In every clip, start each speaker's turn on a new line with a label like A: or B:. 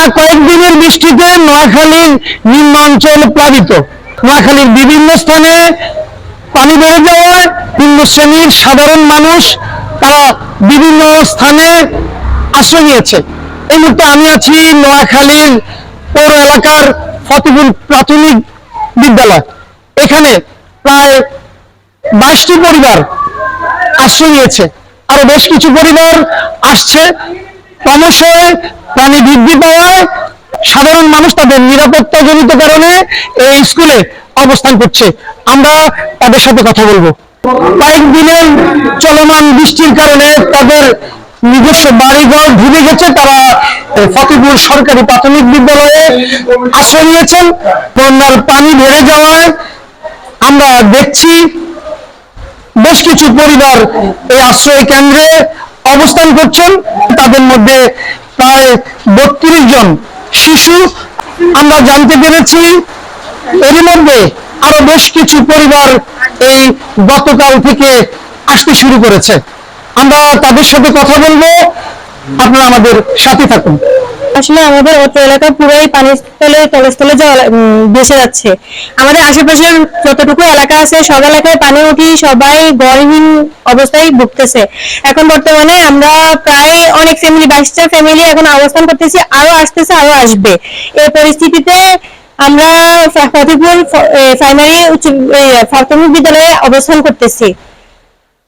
A: টানা কয়েকদিনের বৃষ্টিতে নোয়াখালীর নিম্ন অঞ্চল প্লাবিত। নোয়াখালীর বিভিন্ন স্থানে পানি বেড়ে যাওয়ায় নিম্ন শ্রেণির সাধারণ মানুষ, তারা বিভিন্ন স্থানে আশ্রয় নিয়েছে। এই মুহূর্তে আমি আছি নোয়াখালীর পৌর এলাকার ফতেপুর প্রাথমিক বিদ্যালয়। এখানে প্রায় বাইশটি পরিবার আশ্রয় নিয়েছে। আরও বেশ কিছু পরিবার আসছে। ক্রমশ পানি বৃদ্ধি পাওয়ায় সাধারণ মানুষ তাদের নিরাপত্তা জনিত কারণে এই স্কুলে অবস্থান করছে। আমরা তাদের সাথে কথা বলব। কয়েকদিনের চলমান বৃষ্টির কারণে তাদের নিজস্ব বাড়িঘর ডুবে গেছে। তারা ফতেপুর সরকারি প্রাথমিক বিদ্যালয়ে আশ্রয় নিয়েছেন। বন্যার পানি বেড়ে যাওয়ায় আমরা দেখছি বেশ কিছু পরিবার এই আশ্রয় কেন্দ্রে অবস্থান করছেন, তাদের মধ্যে প্রায় বত্রিশ জন শিশু। আমরা জানতে পেরেছি এরই মধ্যে আরও বেশ কিছু পরিবার এই গতকাল থেকে আসতে শুরু করেছে। আমরা তাদের সাথে কথা বলব। আপনারা আমাদের সাথে থাকুন।
B: আসলে আমাদের অত্র এলাকা পুরোই পানির তলে তলস্থলে ভেসে যাচ্ছে। আমাদের আশেপাশের যতটুকু এলাকা আছে, সব এলাকায় পানি উঠি সবাই গড়হীন অবস্থায় ভুগতেছে। এখন বর্তমানে আমরা প্রায় অনেক ফ্যামিলি বাইশটা ফ্যামিলি এখন অবস্থান করতেছি, আরও আসতেছে, আরও আসবে। এই পরিস্থিতিতে আমরা ফতেপুর প্রাইমারি প্রাথমিক বিদ্যালয়ে অবস্থান করতেছি।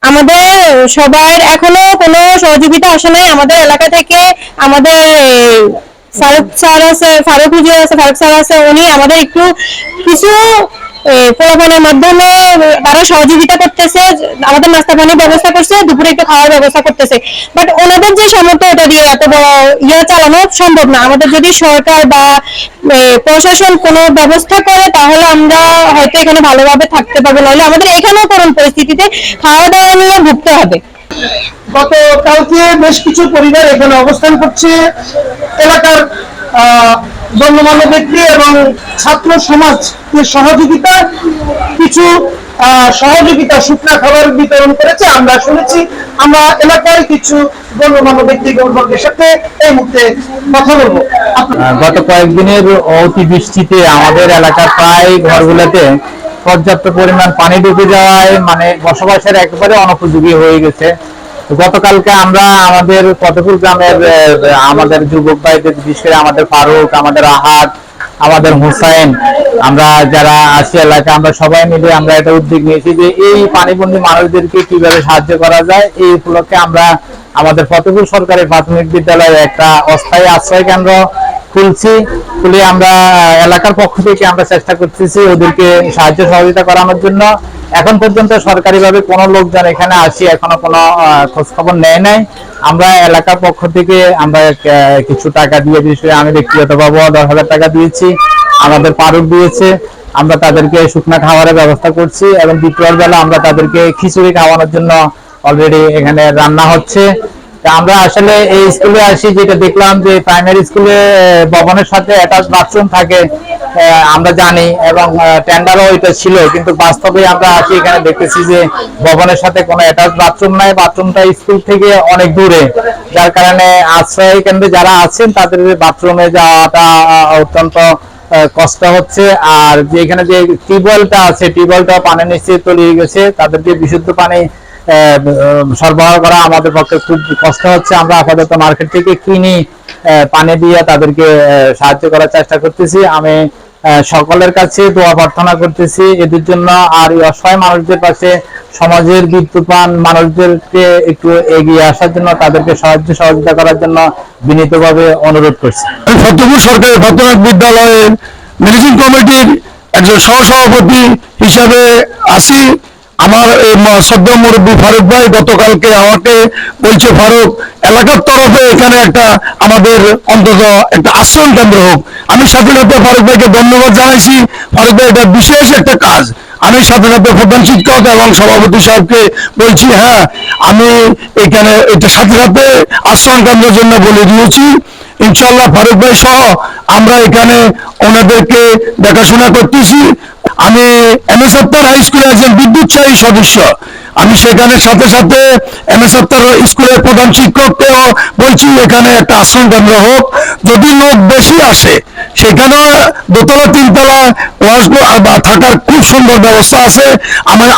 B: আমাদের সবার এখনও কোনো সহযোগিতা আসে নাই। আমাদের এলাকা থেকে আমাদের ফারুক স্যার আছে, ফারুক হুজুর আছে, ফারুক স্যার আছে, উনি আমাদের একটু কিছু প্রলোভনের মাধ্যমে তারা সহযোগিতা করতেছে, আমাদের নাস্তা পানির ব্যবস্থা করছে, দুপুরে একটু খাওয়ার ব্যবস্থা করতেছে। বাট ওনাদের যে সামর্থ্য, এটা দিয়ে এত বড় ইয়ে চালানো সম্ভব না। আমাদের যদি সরকার বা প্রশাসন কোনো ব্যবস্থা করে, তাহলে আমরা হয়তো এখানে ভালোভাবে থাকতে পারব। নাহলে আমাদের এখানেও করুন পরিস্থিতিতে খাওয়া দাওয়া নিয়ে ভুগতে হবে।
A: গত কালকে বেশ কিছু পরিবার এখানে অবস্থান করছে। এলাকার গণ্যমান্য ব্যক্তি এবং ছাত্র সহযোগিতা কিছু সহযোগিতা শুকনা খাবার বিতরণ করেছে, আমরা শুনেছি। আমরা এলাকার কিছু গণ্যমান্য সাথে এই মুহূর্তে কথা বলব।
C: গত কয়েকদিনের অতি বৃষ্টিতে আমাদের এলাকার প্রায় ঘরগুলোতে পর্যাপ্ত পরিমাণ পানি ঢুকে যাওয়ায় মানে বসবাসের একেবারে অনুপযোগী হয়ে গেছে। গতকালকে আমরা আমাদের ফতেপুর গ্রামের আমাদের যুবক ভাইদের, বিশেষ আমাদের ফারুক, আমাদের আহাদ, আমাদের হুসাইন, আমরা যারা আছি এলাকা আমরা সবাই মিলে আমরা এটা উদ্যোগ নিয়েছি যে এই পানিবন্দী মানুষদেরকে কীভাবে সাহায্য করা যায়, এই উপলক্ষে আমরা আমাদের ফতেপুর সরকারি প্রাথমিক বিদ্যালয়ে একটা অস্থায়ী আশ্রয় কেন্দ্র খুলছি, খুলে আমরা এলাকার পক্ষ থেকে আমরা চেষ্টা করতেছি ওদেরকে সাহায্য সহযোগিতা করানোর জন্য। এখন পর্যন্ত সরকারিভাবে কোনো লোকজন এখানে আসি, এখনও কোনো খোঁজ খবর নেয় নাই। আমরা এলাকার পক্ষ থেকে আমরা কিছু টাকা দিয়ে করে আমি ব্যক্তিগতভাবে দশ হাজার টাকা দিয়েছি, আমাদের পারুক দিয়েছে। আমরা তাদেরকে শুকনা খাবারের ব্যবস্থা করছি এবং দ্বিতীয় বেলা আমরা তাদেরকে খিচুড়ি খাওয়ানোর জন্য অলরেডি এখানে রান্না হচ্ছে। আমরা আসলে এই স্কুলে আসি, যেটা দেখলাম যে প্রাইমারি স্কুলে ভবনের সাথে অ্যাটাচ বাথরুম থাকে। আমরা জানি এবং টেন্ডারও এটা ছিল, কিন্তু বাস্তবে আমরা আসি এখানে দেখতেছি যে ভবনের সাথে কোনো অ্যাটাচ বাথরুম নাই বাথরুমটা স্কুল থেকে অনেক দূরে। যার কারণে আশ্রয় কেন্দ্রে যারা আছেন, তাদের বাথরুমে যাওয়াটা অত্যন্ত কষ্ট হচ্ছে। আর যে এখানে যে টিউবওয়েলটা আছে, টিউবওয়েলটা পানি নিচে তলিয়ে গেছে তাদেরকে বিশুদ্ধ পানি সরবরাহ করা আমাদের পক্ষে খুব কষ্ট হচ্ছে। আমরা আপাতত মার্কেট থেকে কিনি পানি দিয়ে তাদেরকে সাহায্য করার চেষ্টা করতেছি। আমি সকলের কাছে দোয়া প্রার্থনা করতেছি। এদের জন্য আর অসহায় মানুষদের পাশে সমাজের বিদ্যুৎপান মানুষদেরকে একটু এগিয়ে আসার জন্য, তাদেরকে সাহায্য সহযোগিতা করার জন্য বিনীতভাবে অনুরোধ করছি।
D: ফতেপুর সরকারি প্রাথমিক বিদ্যালয়ের ম্যানেজিং কমিটির একজন সহসভাপতি হিসাবে আছি। আমার সদ্য মুরব্বী ফারুক ভাই গতকালকে আমাকে বলছে, ফারুক, এলাকার তরফে এখানে একটা আমাদের অন্তত একটা আশ্রম কেন্দ্র হোক। আমি স্বাধীনতা ফারুক ভাইকে ধন্যবাদ জানাইছি। ফারুক ভাই, এটা বিশেষ একটা কাজ। আমি স্বাধীনতা প্রধান শিক্ষক এবং সভাপতি সাহেবকে বলছি হ্যাঁ আমি এখানে এটা সাথে সাথে আশ্রয় কেন্দ্রের জন্য বলে দিয়েছি। ইনশাল্লাহ ফারুক ভাই সহ আমরা এখানে ওনাদেরকে দেখাশোনা করতেছি। আমি এম এস আত্তার হাই স্কুলের একজন বিদ্যুৎসাহী সদস্য। আমি সেখানে সাথে সাথে এম এস আত্তার স্কুলের প্রধান শিক্ষককেও বলছি, এখানে একটা আশ্রম কেন্দ্র হোক। যদি লোক বেশি আসে সেখানে দোতলা, তিনতলা বা থাকার খুব সুন্দর ব্যবস্থা আছে।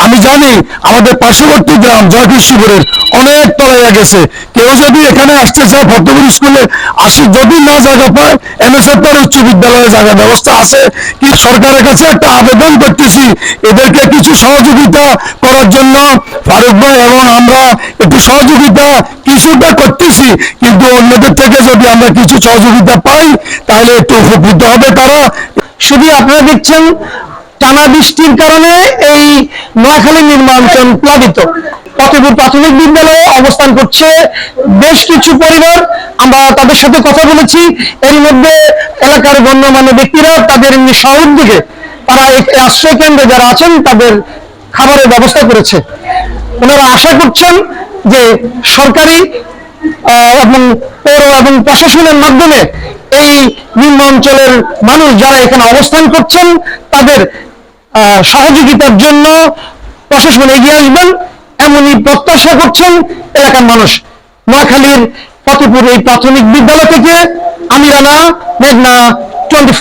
D: আমি জানি আমাদের পার্শ্ববর্তী গ্রাম, জয়কৃষ্ণপুরের অনেক তলাইয়া গেছে। কেউ যদি এখানে আসতে চায় ফতেপুর স্কুলে আসি যদি না জায়গা পায় এমএসএফ উচ্চ বিদ্যালয়ে জায়গা ব্যবস্থা আছে কি? সরকারের কাছে একটা আবেদন করতেছি। এদেরকে কিছু সহযোগিতা করার জন্য ফারুক ভাই এবং আমরা একটু সহযোগিতা কিছুটা করতেছি। কিন্তু অন্যদের থেকে যদি আমরা কিছু সহযোগিতা পাই, তাহলে একটু উপকৃত হবে তারা।
A: শুধু আপনারা দেখছেন টানা বৃষ্টির কারণে এই নোয়াখালী নির্মাঞ্চল প্লাবিত। ফতেপুর প্রাথমিক বিদ্যালয়ে অবস্থান করছে বেশ কিছু পরিবার। আমরা তাদের সাথে কথা বলেছি। এর মধ্যে এলাকার গণ্যমান্য ব্যক্তিরা তাদের সহযোগে তারা আশ্রয় কেন্দ্রে যারা আছেন, তাদের খাবারের ব্যবস্থা করেছে। ওনারা আশা করছেন যে সরকারি এবং পৌর এবং প্রশাসনের মাধ্যমে এই নিম্ন অঞ্চলের মানুষ যারা এখানে অবস্থান করছেন, তাদের সহযোগিতার জন্য প্রশাসন এগিয়ে আসবেন, এমনই প্রত্যাশা করছেন এলাকার মানুষ। নোয়াখালীর ফতেপুর এই প্রাথমিক বিদ্যালয় থেকে আমি রানা, মেঘনা, টোয়েন্টি